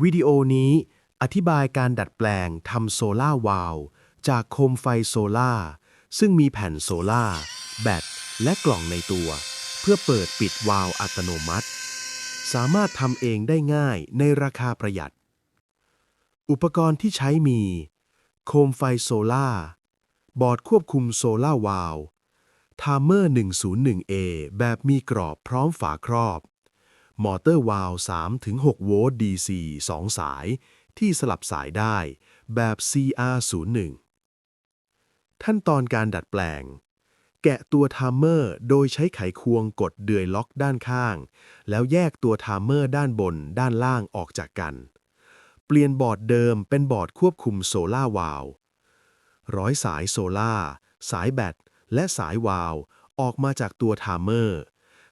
วิดีโอนี้อธิบายการดัดแปลงทำโซล่าวาลจากโคมไฟโซล่าซึ่งมีแผ่นโซล่าแบต และกล่องในตัว เพื่อเปิดปิดวาลอัตโนมัติ สามารถทำเองได้ง่ายในราคาประหยัด อุปกรณ์ที่ใช้มี โคมไฟโซล่าบอร์ดควบคุมโซล่าวาลทามเมอร์ 101A แบบมีกรอบพร้อมฝาครอบ มอเตอร์วาลว3-6 โวลต์ DC 2 สาย ที่สลับสายได้แบบ CR01 ขั้นตอนการดัดแปลง แกะตัวไทม์เมอร์โดยใช้ไขควงกดเดือยล็อกด้านข้าง แล้วแยกตัวไทม์เมอร์ด้านบนด้านล่างออกจากกัน เปลี่ยนบอร์ดเดิมเป็นบอร์ดควบคุมโซล่าวาลวร้อยสายโซล่าสายแบตและสายวาลวออกมาจากตัวไทม์เมอร์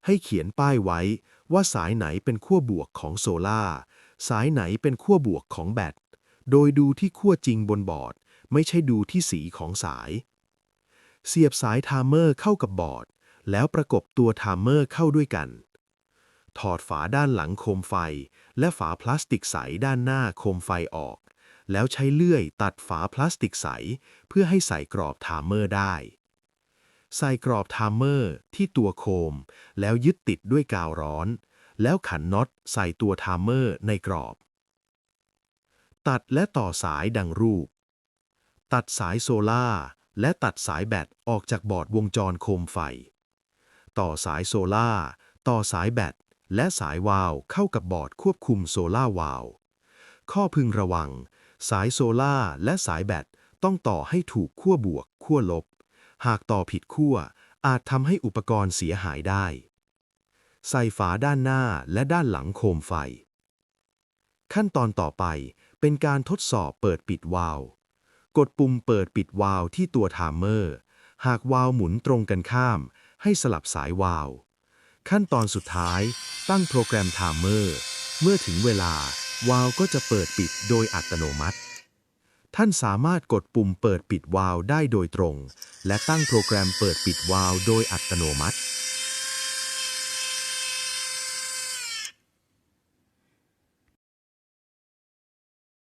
ให้เขียนป้ายไว้ ว่าสายไหนเป็นขั้วบวกของโซล่า สายไหนเป็นขั้วบวกของแบต โดยดูที่ขั้วจริงบนบอร์ด ไม่ใช่ดูที่สีของสาย เสียบสายไทม์เมอร์เข้ากับบอร์ด แล้วประกบตัวไทม์เมอร์เข้าด้วยกัน ถอดฝาด้านหลังโคมไฟ และฝาพลาสติกใสด้านหน้าโคมไฟออก แล้วใช้เลื่อยตัดฝาพลาสติกใส เพื่อให้ใส่กรอบไทม์เมอร์ได้ ใส่กรอบไทม์เมอร์ที่ตัวโคม แล้วยึดติดด้วยกาวร้อน แล้วขันน็อตใส่ตัวไทม์เมอร์ในกรอบ ตัดและต่อสายดังรูป ตัดสายโซล่าและตัดสายแบตออกจากบอร์ดวงจรโคมไฟ ต่อสายโซล่าต่อสายแบตและสายวาล์วเข้ากับบอร์ดควบคุมโซล่าวาล์วข้อพึงระวัง สายโซล่าและสายแบตต้องต่อให้ถูกขั้วบวกขั้วลบ หากต่อผิดขั้วอาจทำให้อุปกรณ์เสียหายได้ ใส่ฝาด้านหน้าและด้านหลังโคมไฟ ขั้นตอนต่อไปเป็นการทดสอบเปิดปิดวาล์วกดปุ่มเปิดปิดวาล์วที่ตัวไทม์เมอร์ หากวาล์วหมุนตรงกันข้าม ให้สลับสายวาล์วขั้นตอนสุดท้าย ตั้งโปรแกรมไทม์เมอร์ เมื่อถึงเวลาวาล์วก็จะเปิดปิดโดยอัตโนมัติ ท่านสามารถกดปุ่มเปิดปิดวาล์วได้โดยตรง และตั้งโปรแกรมเปิดปิดวาล์วโดยอัตโนมัติ